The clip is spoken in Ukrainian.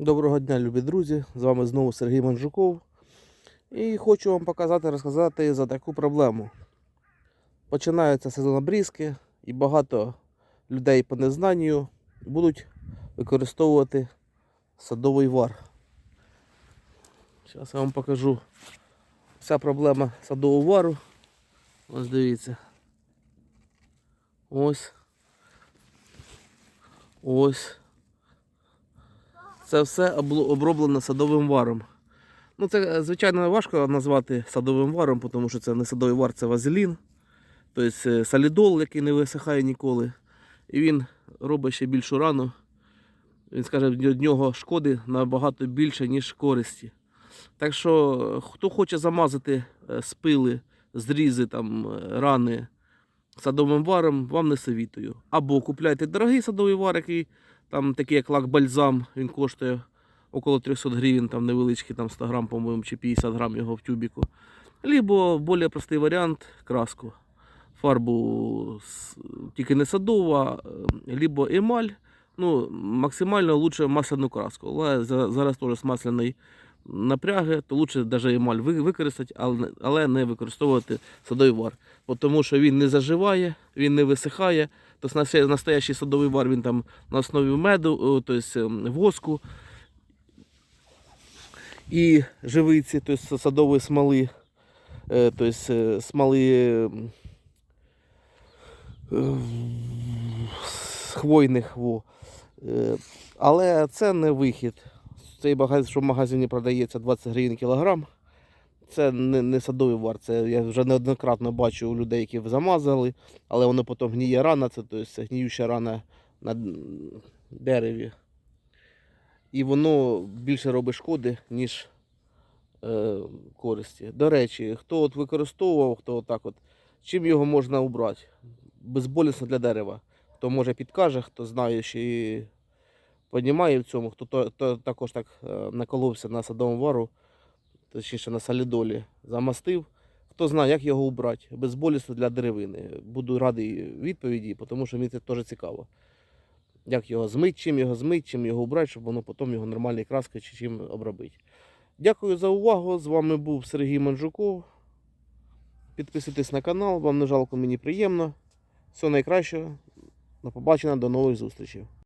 Доброго дня, любі друзі! З вами знову Сергій Манжуков. І хочу вам показати, розказати за таку проблему. Починається сезон обрізки, і багато людей по незнанню будуть використовувати садовий вар. Зараз я вам покажу вся проблема садового вару. Ось дивіться. Ось. Ось. Це все оброблено садовим варом. Ну, це, е, звичайно, важко назвати садовим варом, тому що це не садовий вар, це вазелін. Тобто е, солідол, який не висихає ніколи. І він робить ще більшу рану. Він скаже, від нього шкоди набагато більше, ніж користі. Так що, хто хоче замазати е, спили, зрізи, там, рани садовим варом, вам не совітую. Або купляйте дорогий садовий вар, який там такий як лак бальзам, він коштує около 300 гривень, там невеличкий, там 100 грам, по-моєму, чи 50 грам його в тюбіку. Либо більш простий варіант краску. Фарбу тільки не садову, а е, либо емаль. Ну, максимально лучше масляну краску. Але зараз теж з масляної напряги, то лучше навіть емаль використати, але, не- використовувати садовий вар. Тому що він не заживає, він не висихає. Тобто настоящий садовий вар він там на основі меду, о, тобто воску і живиці, тобто садової смоли, тобто смоли ем, е, хвойних. Во. Але це не вихід. Цей магазин, що в магазині продається 20 гривень кілограм. Це не, не садовий вар. Це я вже неоднократно бачу у людей, які замазали, але воно потім гніє рана, це тобто, гніюча рана на дереві. І воно більше робить шкоди, ніж е, користі. До речі, хто от використовував, хто отак от, чим його можна убрати? Безболісно для дерева. Хто може підкаже, хто знає, і розуміє в цьому, хто то, то також так е, наколовся на садовому вару, точніше на солідолі, замастив. Хто знає, як його убрати безболісно для деревини. Буду радий відповіді, тому що мені це теж цікаво. Як його змить, чим його змить, чим його убрати, щоб воно потім його нормальною краскою чи чим обробити. Дякую за увагу. З вами був Сергій Манжуков. Підписуйтесь на канал, вам не жалко, мені приємно. Всього найкращого. До побачення, до нових зустрічей.